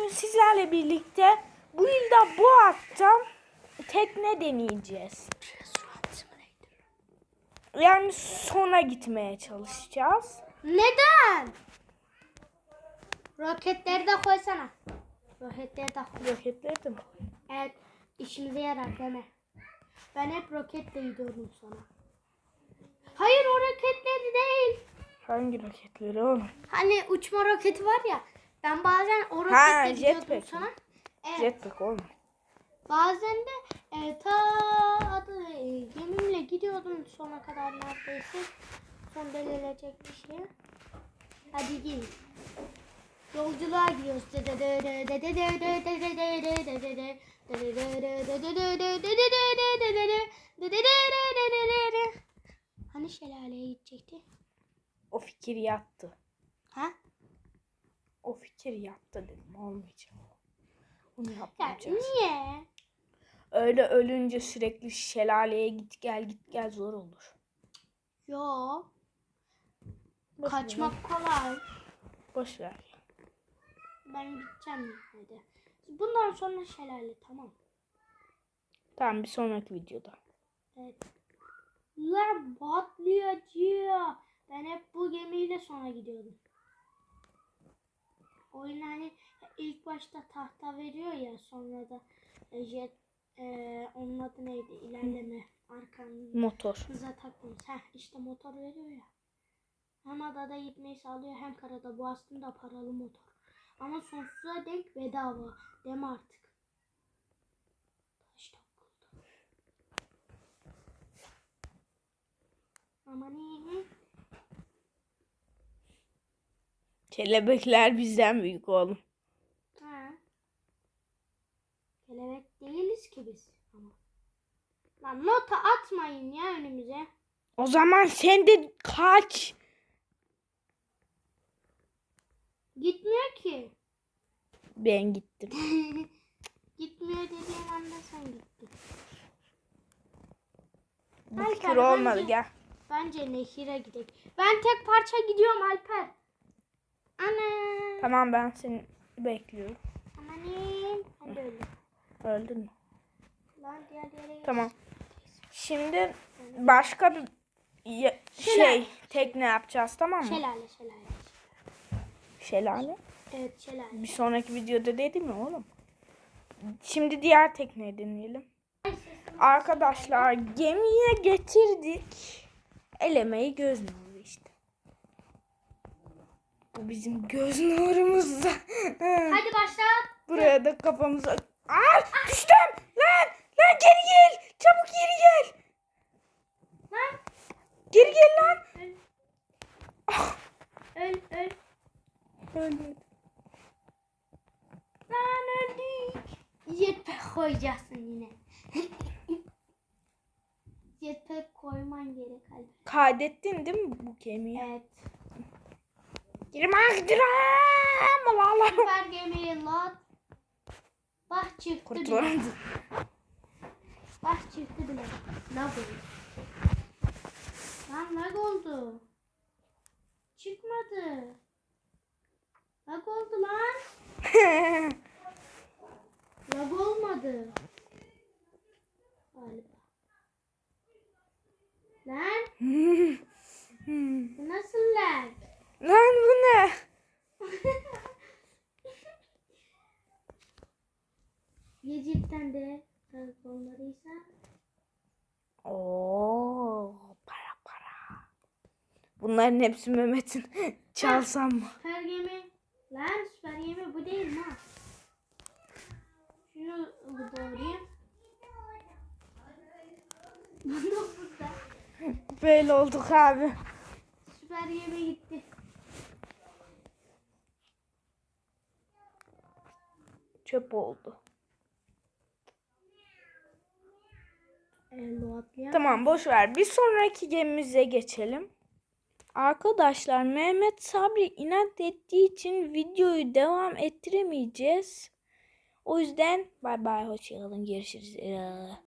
bugün sizlerle birlikte bu yılda bu akşam tekne deneyeceğiz. Yani sona gitmeye çalışacağız. Neden? Roketleri de koysana. Roketleri de koy. Roketleri de mi? Evet işimize yarar deme. Ben hep roketle gidiyorum sana. Hayır o roketleri değil. Hangi roketleri oğlum? Hani uçma roketi var ya. Ben bazen o roketle gidiyordum jetpack. sana. Evet. Jetpack oğlum. Bazen de e, ta adı e, gemimle gidiyordum sona kadar neredeyse. Son delilecek bir şey. Hadi gel. Yolculuğa gidiyoruz. Hani şelaleye gidecekti? O fikir yattı. Ha? O fikir yattı dedim. Olmayacak. Onu Ya yapmayacağız. niye? Öyle ölünce sürekli şelaleye git gel git gel zor olur. Yo. Boş Kaçmak kolay. Boş ver. Ben gideceğim de. Bundan sonra şelale tamam. Tamam bir sonraki videoda. Evet. Lan patlayacak. Ben hep bu gemiyle sonra gidiyordum. Oyun hani ilk başta tahta veriyor ya sonra da e, jet e, onun adı neydi ilerleme arkanıza Motor. takmamız. Heh işte motor veriyor ya. Hem adada gitmeyi sağlıyor hem karada. Bu aslında paralı motor. Ama sonsuza dek bedava. Deme artık. Taş takıldı. Aman iyi. Kelebekler bizden büyük oğlum. Ha. Kelebek değiliz ki biz. Lan nota atmayın ya önümüze. O zaman sen de kaç. Gitmiyor ki. Ben gittim. Gitmiyor dediğin anda sen gittin. Bu Alper, fikir olmadı bence- gel. Bence nehire gidelim. Ben tek parça gidiyorum Alper. Ana. Tamam ben seni bekliyorum. Amanin. Hadi öyle. Öldün mü? Lan diğer yere Tamam. Şimdi başka bir ye- şey tekne yapacağız tamam mı? Şelale şelale. Şelale. Evet şelale. Bir sonraki videoda dedim ya oğlum. Şimdi diğer tekneyi deneyelim. Arkadaşlar gemiye getirdik. Elemeyi göz nuru işte. Bu bizim göz nurumuz. Hadi başla. Buraya da kafamıza... Aa, düştüm! Lan! Lan geri gel! Çabuk geri gel! Lan. Geri gel lan! Öl. Ah, Öl öl. öldüm. Lan öldük. Jetpack koyacaksın yine. Jetpack koyman gerek. Kaydettin değil mi bu gemiyi? Evet. Girmek diram! Allah Allah! Süper gemiyi. Bak çıktı bile. Kurtulandı. Bak çıktı bile. Lag oldu. Lan lag oldu. Çıkmadı. Lag oldu lan. Lag olmadı. Galiba. Lan bu nasıl lag? Lan bu ne? Ya cidden de lag olmadıysa? Oo, para para. Bunların hepsi Mehmet'in. Çalsam mı? Süper gemi. Lan süper gemi bu değil ha. Şunu doğrayayım. Bunu burada. Böyle olduk abi. Süper gemi gitti. Çöp oldu. Tamam boş ver. Bir sonraki gemimize geçelim. Arkadaşlar Mehmet Sabri inat ettiği için videoyu devam ettiremeyeceğiz. O yüzden bay bay hoşçakalın görüşürüz.